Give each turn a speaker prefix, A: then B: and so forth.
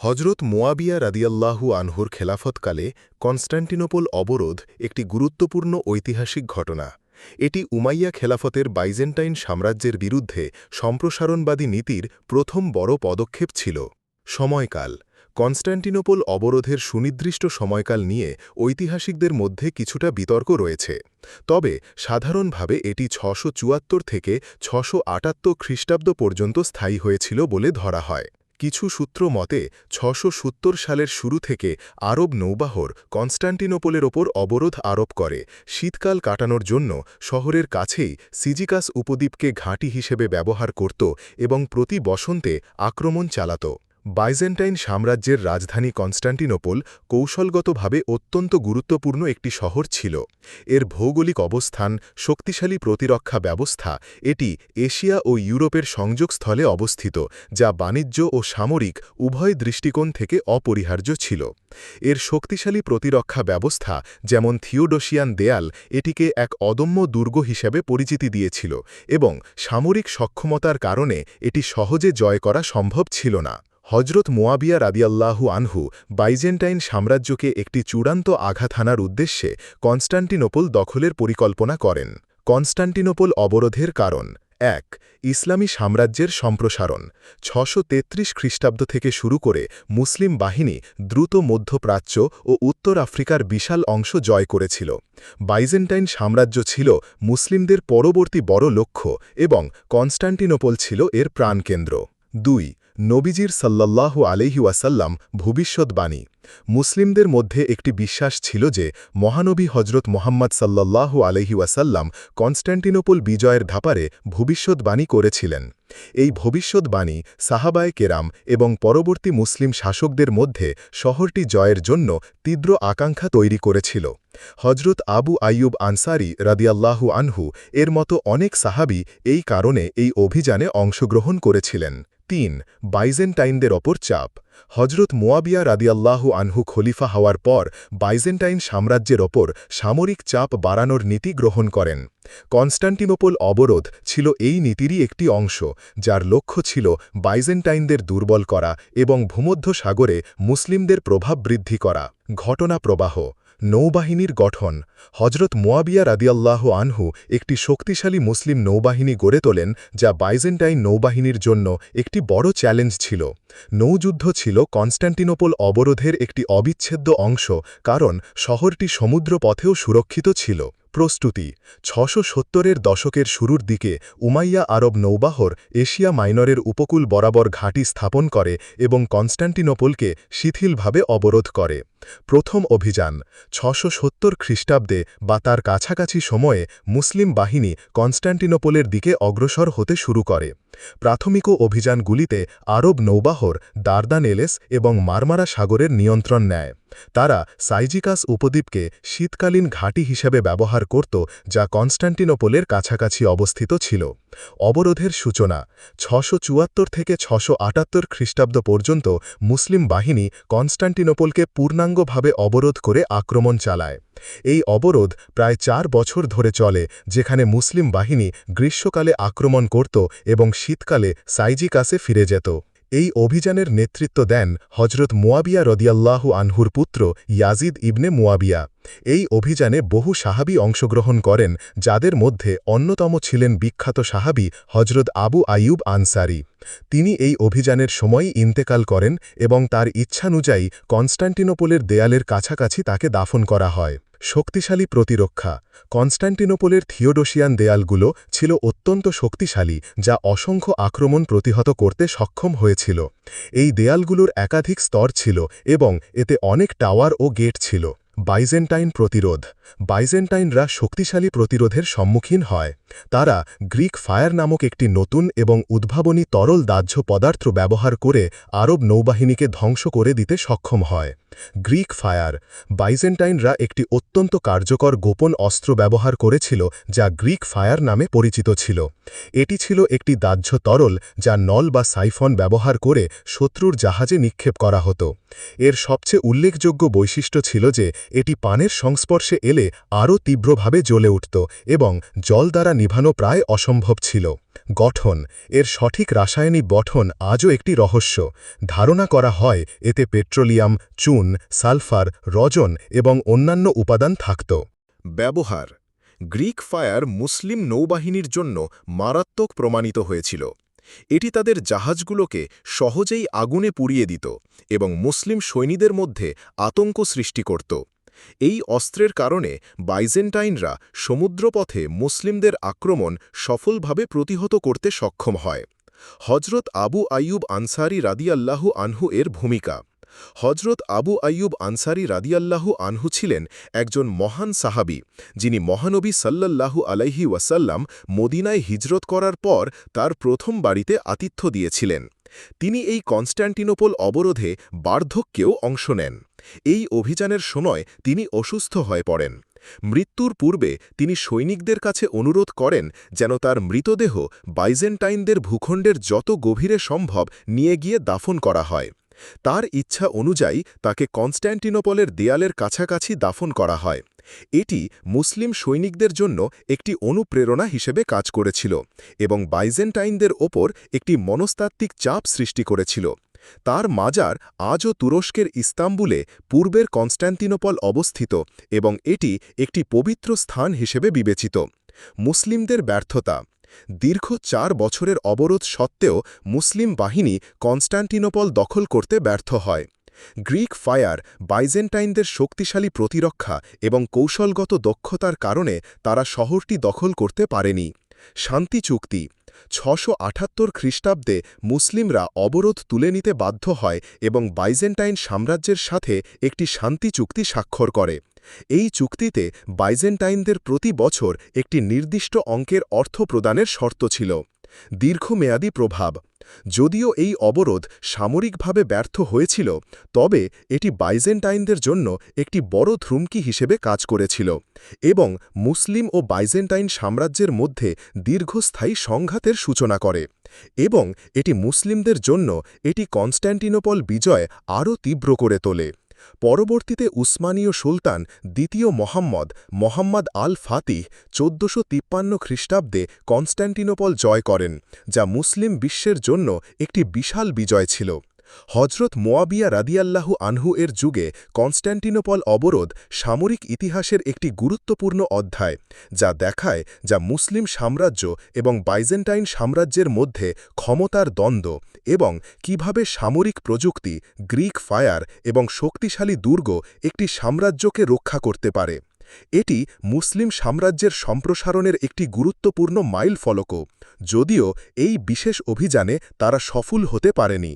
A: হজরত মোয়াবিয়া রাদিয়াল্লাহু আনহুর খেলাফতকালে কনস্ট্যান্টিনোপল অবরোধ একটি গুরুত্বপূর্ণ ঐতিহাসিক ঘটনা। এটি উমাইয়া খেলাফতের বাইজেন্টাইন সাম্রাজ্যের বিরুদ্ধে সম্প্রসারণবাদী নীতির প্রথম বড় পদক্ষেপ ছিল। সময়কাল। কনস্ট্যান্টিনোপল অবরোধের সুনির্দিষ্ট সময়কাল নিয়ে ঐতিহাসিকদের মধ্যে কিছুটা বিতর্ক রয়েছে। তবে সাধারণভাবে এটি ছশো থেকে ছশো খ্রিস্টাব্দ পর্যন্ত স্থায়ী হয়েছিল বলে ধরা হয়। কিছু সূত্র মতে, ছশো সালের শুরু থেকে আরব নৌবাহর কনস্টান্টিনোপোলের ওপর অবরোধ আরোপ করে। শীতকাল কাটানোর জন্য শহরের কাছেই সিজিকাস উপদ্বীপকে ঘাঁটি হিসেবে ব্যবহার করত এবং প্রতি বসন্তে আক্রমণ চালাত। বাইজেন্টাইন সাম্রাজ্যের রাজধানী কনস্টান্টিনোপল কৌশলগতভাবে অত্যন্ত গুরুত্বপূর্ণ একটি শহর ছিল। এর ভৌগোলিক অবস্থান, শক্তিশালী প্রতিরক্ষা ব্যবস্থা, এটি এশিয়া ও ইউরোপের সংযোগস্থলে অবস্থিত, যা বাণিজ্য ও সামরিক উভয় দৃষ্টিকোণ থেকে অপরিহার্য ছিল। এর শক্তিশালী প্রতিরক্ষা ব্যবস্থা, যেমন থিওডোসিয়ান দেয়াল, এটিকে এক অদম্য দুর্গ হিসেবে পরিচিতি দিয়েছিল এবং সামরিক সক্ষমতার কারণে এটি সহজে জয় করা সম্ভব ছিল না। হজরত মোয়াবিয়া রাদিয়াল্লাহু আনহু বাইজেন্টাইন সাম্রাজ্যকে একটি চূড়ান্ত আঘাত হানার উদ্দেশ্যে কনস্টান্টিনোপল দখলের পরিকল্পনা করেন। কনস্টান্টিনোপল অবরোধের কারণ, এক, ইসলামী সাম্রাজ্যের সম্প্রসারণ। ছশো তেত্রিশ খ্রিস্টাব্দ থেকে শুরু করে মুসলিম বাহিনী দ্রুত মধ্যপ্রাচ্য ও উত্তর আফ্রিকার বিশাল অংশ জয় করেছিল। বাইজেন্টাইন সাম্রাজ্য ছিল মুসলিমদের পরবর্তী বড় লক্ষ্য এবং কনস্টান্টিনোপল ছিল এর প্রাণকেন্দ্র। দুই নবীজির সাল্লাল্লাহু আলহি ওয়াসাল্লাম ভবিষ্যৎবাণী। মুসলিমদের মধ্যে একটি বিশ্বাস ছিল যে, মহানবী হজরত মোহাম্মদ সাল্লাল্লাহু আলহি ওয়াসাল্লাম কনস্ট্যান্টিনোপল বিজয়ের ধাপারে ভবিষ্যৎবাণী করেছিলেন। এই ভবিষ্যৎবাণী সাহাবায় কেরাম এবং পরবর্তী মুসলিম শাসকদের মধ্যে শহরটি জয়ের জন্য তীব্র আকাঙ্ক্ষা তৈরি করেছিল। হজরত আবু আইয়ুব আনসারি রাদিয়াল্লাহু আনহু এর মতো অনেক সাহাবি এই কারণে এই অভিযানে অংশগ্রহণ করেছিলেন। তিন বাইজেন্টাইনদের ওপর চাপ। হজরত মোয়াবিয়া রাদিয়াল্লাহু আনহু খলিফা হওয়ার পর বাইজেন্টাইন সাম্রাজ্যের ওপর সামরিক চাপ বাড়ানোর নীতি গ্রহণ করেন। কনস্টান্টিনোপল অবরোধ ছিল এই নীতিরই একটি অংশ, যার লক্ষ্য ছিল বাইজেন্টাইনদের দুর্বল করা এবং ভূমধ্য সাগরে মুসলিমদের প্রভাব বৃদ্ধি করা। ঘটনা প্রবাহ নৌবাহিনীর গঠন। হজরত মোয়াবিয়া রাদিয়াল্লাহ আনহু একটি শক্তিশালী মুসলিম নৌবাহিনী গড়ে তোলেন, যা বাইজেন্টাইন নৌবাহিনীর জন্য একটি বড় চ্যালেঞ্জ ছিল। নৌযুদ্ধ ছিল কনস্ট্যান্টিনোপল অবরোধের একটি অবিচ্ছেদ্য অংশ, কারণ শহরটি সমুদ্র পথেও সুরক্ষিত ছিল। প্রস্তুতি, ছশো সত্তরের দশকের শুরুর দিকে উমাইয়া আরব নৌবাহর এশিয়া মাইনরের উপকূল বরাবর ঘাঁটি স্থাপন করে এবং কনস্ট্যান্টিনোপলকে শিথিলভাবে অবরোধ করে। প্রথম অভিযান, ছশো সত্তর খ্রিস্টাব্দে বা তার কাছাকাছি সময়ে মুসলিম বাহিনী কনস্ট্যান্টিনোপোলের দিকে অগ্রসর হতে শুরু করে। প্রাথমিক অভিযানগুলিতে আরব নৌবাহর দার্দানেলেস এবং মারমারা সাগরের নিয়ন্ত্রণ নেয়। তারা সাইজিকাস উপদ্বীপকে শীতকালীন ঘাঁটি হিসেবে ব্যবহার করত, যা কনস্ট্যান্টিনোপলের কাছাকাছি অবস্থিত ছিল। অবরোধের সূচনা, ছশো থেকে ছশো আটাত্তর খ্রিস্টাব্দ পর্যন্ত মুসলিম বাহিনী কনস্ট্যান্টিনোপলকে পূর্ণাঙ্গভাবে অবরোধ করে আক্রমণ চালায়। এই অবরোধ প্রায় চার বছর ধরে চলে, যেখানে মুসলিম বাহিনী গ্রীষ্মকালে আক্রমণ করত এবং শীতকালে সাইজিকাসে ফিরে যেত। এই অভিযানের নেতৃত্ব দেন হজরত মুয়াবিয়া রদিয়াল্লাহু আনহুর পুত্র ইয়াজিদ ইবনে মুয়াবিয়া। এই অভিযানে বহু সাহাবি অংশগ্রহণ করেন, যাদের মধ্যে অন্যতম ছিলেন বিখ্যাত সাহাবি হজরত আবু আইয়ুব আনসারি। তিনি এই অভিযানের সময়ই ইন্তেকাল করেন এবং তার ইচ্ছানুযায়ী কনস্টান্টিনোপলের দেয়ালের কাছাকাছি তাকে দাফন করা হয়। শক্তিশালী প্রতিরক্ষা কনস্ট্যান্টিনোপলের থিওডোসিয়ান দেয়ালগুলো ছিল অত্যন্ত শক্তিশালী, যা অসংখ্য আক্রমণ প্রতিহত করতে সক্ষম হয়েছিল। এই দেয়ালগুলোর একাধিক স্তর ছিল এবং এতে অনেক টাওয়ার ও গেট ছিল। বাইজেন্টাইন প্রতিরোধ। বাইজেন্টাইনরা শক্তিশালী প্রতিরোধের সম্মুখীন হয়। তারা গ্রিক ফায়ার নামক একটি নতুন এবং উদ্ভাবনী তরল দাহ্য পদার্থ ব্যবহার করে আরব নৌবাহিনীকে ধ্বংস করে দিতে সক্ষম হয়। Greek fire. বাইজেন্টাইনরা একটি অত্যন্ত কার্যকর গোপন অস্ত্র ব্যবহার করেছিল, যা গ্রিক ফায়ার নামে পরিচিত ছিল। এটি ছিল একটি দাহ্য তরল, যা নল বা সাইফন ব্যবহার করে শত্রুর জাহাজে নিক্ষেপ করা হতো। এর সবচেয়ে উল্লেখযোগ্য বৈশিষ্ট্য ছিল যে এটি পানের সংস্পর্শে এলে আরও তীব্রভাবে জ্বলে উঠত এবং জল দ্বারা নিভানো প্রায় অসম্ভব ছিল। গঠন, এর সঠিক রাসায়নিক গঠন আজও একটি রহস্য। ধারণা করা হয়, এতে পেট্রোলিয়াম, চুন, সালফার, রজন এবং অন্যান্য উপাদান থাকত। ব্যবহার, গ্রিক ফায়ার মুসলিম নৌবাহিনীর জন্য মারাত্মক প্রমাণিত হয়েছিল। এটি তাদের জাহাজগুলোকে সহজেই আগুনে পুড়িয়ে দিত এবং মুসলিম সৈনীদের মধ্যে আতঙ্ক সৃষ্টি করত। এই অস্ত্রের কারণে বাইজেন্টাইনরা সমুদ্রপথে মুসলিমদের আক্রমণ সফলভাবে প্রতিহত করতে সক্ষম হয়। হজরত আবু আইয়ুব আনসারি রাদিয়াল্লাহু আনহু এর ভূমিকা। হজরত আবু আইয়ুব আনসারি রাদিয়াল্লাহু আনহু ছিলেন একজন মহান সাহাবি, যিনি মহানবী সাল্লাল্লাহু আলাইহি ওয়াসাল্লাম মদিনায় হিজরত করার পর তার প্রথম বাড়িতে আতিথ্য দিয়েছিলেন। তিনি এই কনস্ট্যান্টিনোপল অবরোধে বার্ধক্যেও অংশ নেন। এই অভিযানের সময় তিনি অসুস্থ হয়ে পড়েন। মৃত্যুর পূর্বে তিনি সৈনিকদের কাছে অনুরোধ করেন যেন তার মৃতদেহ বাইজেন্টাইনদের ভূখণ্ডের যত গভীরে সম্ভব নিয়ে গিয়ে দাফন করা হয়। তার ইচ্ছা অনুযায়ী তাকে কনস্ট্যান্টিনোপলের দেয়ালের কাছাকাছি দাফন করা হয়। এটি মুসলিম সৈনিকদের জন্য একটি অনুপ্রেরণা হিসেবে কাজ করেছিল এবং বাইজেন্টাইনদের ওপর একটি মনস্তাত্ত্বিক চাপ সৃষ্টি করেছিল। তার মাজার আজও তুরস্কের ইস্তাম্বুলে পূর্বের কনস্ট্যান্টিনোপল অবস্থিত এবং এটি একটি পবিত্র স্থান হিসেবে বিবেচিত। মুসলিমদের ব্যর্থতা। দীর্ঘ চার বছরের অবরোধ সত্ত্বেও মুসলিম বাহিনী কনস্ট্যান্টিনোপল দখল করতে ব্যর্থ হয়। গ্রিক ফায়ার বাইজেন্টাইনদের শক্তিশালী প্রতিরক্ষা এবং কৌশলগত দক্ষতার কারণে তারা শহরটি দখল করতে পারেনি। শান্তি চুক্তি। ছশো আঠাত্তর খ্রিস্টাব্দে মুসলিমরা অবরোধ তুলে নিতে বাধ্য হয় এবং বাইজেন্টাইন সাম্রাজ্যের সাথে একটি শান্তি চুক্তি স্বাক্ষর করে। এই চুক্তিতে বাইজেন্টাইনদের প্রতি বছর একটি নির্দিষ্ট অঙ্কের অর্থ প্রদানের শর্ত ছিল। দীর্ঘমেয়াদী প্রভাব। যদিও এই অবরোধ সামরিকভাবে ব্যর্থ হয়েছিল, তবে এটি বাইজেন্টাইনদের জন্য একটি বড় ধ্রুমকি হিসেবে কাজ করেছিল এবং মুসলিম ও বাইজেন্টাইন সাম্রাজ্যের মধ্যে দীর্ঘস্থায়ী সংঘাতের সূচনা করে এবং এটি মুসলিমদের জন্য এটি কনস্ট্যান্টিনোপল বিজয় আরও তীব্র করে তোলে। পরবর্তীতে উসমানীয় সুলতান দ্বিতীয় মোহাম্মদ মোহাম্মদ আল ফাতিহ চোদ্দশো তিপ্পান্ন খ্রিস্টাব্দে কনস্ট্যান্টিনোপল জয় করেন, যা মুসলিম বিশ্বের জন্য একটি বিশাল বিজয় ছিল। হজরত মোয়াবিয়া রাদিয়াল্লাহু আনহু এর যুগে কনস্ট্যান্টিনোপল অবরোধ সামরিক ইতিহাসের একটি গুরুত্বপূর্ণ অধ্যায়, যা দেখায় যা মুসলিম সাম্রাজ্য এবং বাইজেন্টাইন সাম্রাজ্যের মধ্যে ক্ষমতার দ্বন্দ্ব এবং কীভাবে সামরিক প্রযুক্তি, গ্রিক ফায়ার এবং শক্তিশালী দুর্গ একটি সাম্রাজ্যকে রক্ষা করতে পারে। এটি মুসলিম সাম্রাজ্যের সম্প্রসারণের একটি গুরুত্বপূর্ণ মাইল ফলকও যদিও এই বিশেষ অভিযানে তারা সফল হতে পারেনি।